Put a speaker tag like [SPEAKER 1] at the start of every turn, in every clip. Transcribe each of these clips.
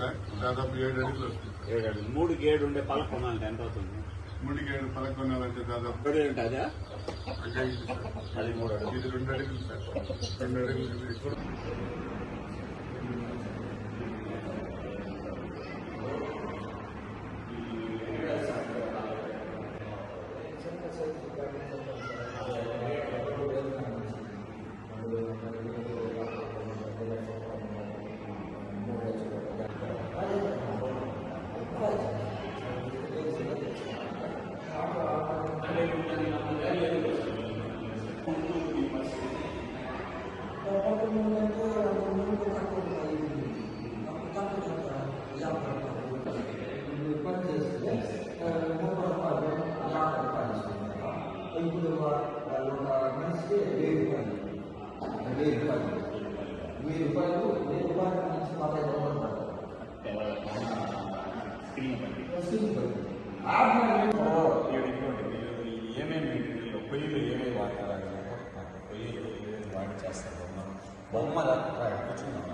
[SPEAKER 1] Sir? దాదాపు ఏడు అడుగులు వస్తుంది.
[SPEAKER 2] ఏడు అడుగులు. మూడు గేడు ఉండే పలక కొనాలంటే ఎంత అవుతుంది?
[SPEAKER 1] మూడుకి ఏడు దాదాపు సార్.
[SPEAKER 2] అది? మూడు అడుగులు.
[SPEAKER 1] ఇది రెండు అడుగులు సార్. రెండు అడుగులు.
[SPEAKER 3] ఇప్పుడు వాళ్ళు ఒక మనిషికి వెయ్యి రూపాయలు వెయ్యి రూపాయలు వెయ్యి రూపాయలు వెయ్యి రూపాయల నుంచి పదహైదు రూపాయలు
[SPEAKER 4] ఏమేమి మెటీరియల్ పొయ్యిలు ఏమేమి వాడతారు పొయ్యిలు ఏమేమి వాడి చేస్తారు మనం బొమ్మల కూర్చున్నాం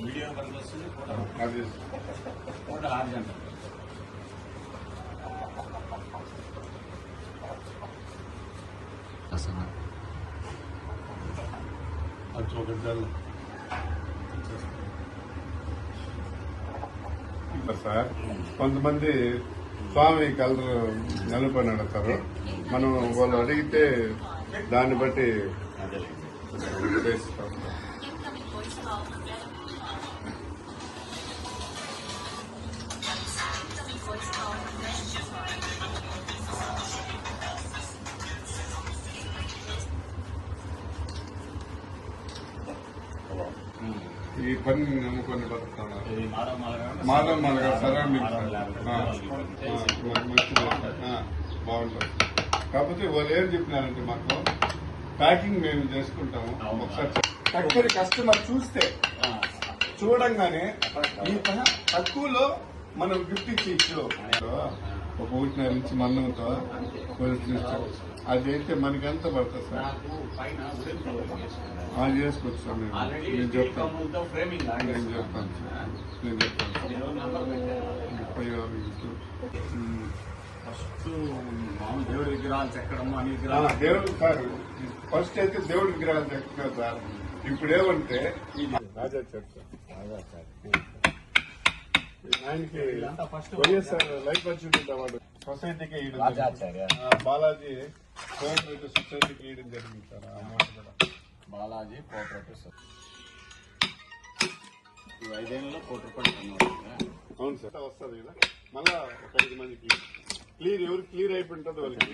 [SPEAKER 4] వీడియో కనిపిస్తుంది
[SPEAKER 1] అది
[SPEAKER 4] ఫోటో ఆరు గంటలు
[SPEAKER 1] అది ఒక జల్ ఇట్లా సార్ కొంతమంది స్వామి కలర్ నలుపు అని అడుగుతారు మనం వాళ్ళు అడిగితే దాన్ని బట్టి ఈ పని నమ్ముకొని బతుకుతున్నారు
[SPEAKER 2] మాధవ మాలగా
[SPEAKER 1] సరౌండింగ్ బాగుంటుంది. కాకపోతే వాళ్ళు ఏం చెప్పినారంటే మాకు ప్యాకింగ్ మేము చేసుకుంటాము. ఒకసారి చక్కని కస్టమర్ చూస్తే చూడంగానే ఈ తక్కువలో మనం గిఫ్ట్ ఇచ్చి ఇచ్చు ఒక ఒకటిన్నర నుంచి మందంతో అదైతే మనకి ఎంత పడుతుంది సార్? అది చేసుకోవచ్చు సార్ నేను చెప్తాను. నేను చెప్తాను సార్. నేను చెప్తాను సార్.
[SPEAKER 2] నేను నంబర్ పెట్టాను
[SPEAKER 1] ముప్పై ఆరు.
[SPEAKER 2] ఫస్ట్ మామూలు దేవుడి విగ్రహాలు చెక్కడము అన్ని
[SPEAKER 1] ఆ,
[SPEAKER 2] విగ్రహాలు
[SPEAKER 1] దేవుడు సార్ ఫస్ట్ అయితే దేవుడి విగ్రహాలు చెప్తున్నారు సార్. ఇప్పుడు ఏమంటే ఇది రాజా చర్చ్ ఆయనకి వైఎస్ఆర్ లైఫ్ అచీవ్మెంట్ అవార్డు. సొసైటీకి ఇవ్వడం బాలాజీ కోఆపరేటివ్ సొసైటీకి ఇవ్వడం జరిగింది సార్ ఆ అమౌంట్ కూడా.
[SPEAKER 2] బాలాజీ కోఆపరేటివ్ సొసైటీ ఈ ఐదేళ్ళలో కోటి రూపాయలు.
[SPEAKER 1] అవును సార్. వస్తుంది కదా. మళ్ళా ఒక ఐదు మందికి. క్లియర్ ఎవరు క్లియర్ అయిపోయి ఉంటుందో వాళ్ళకి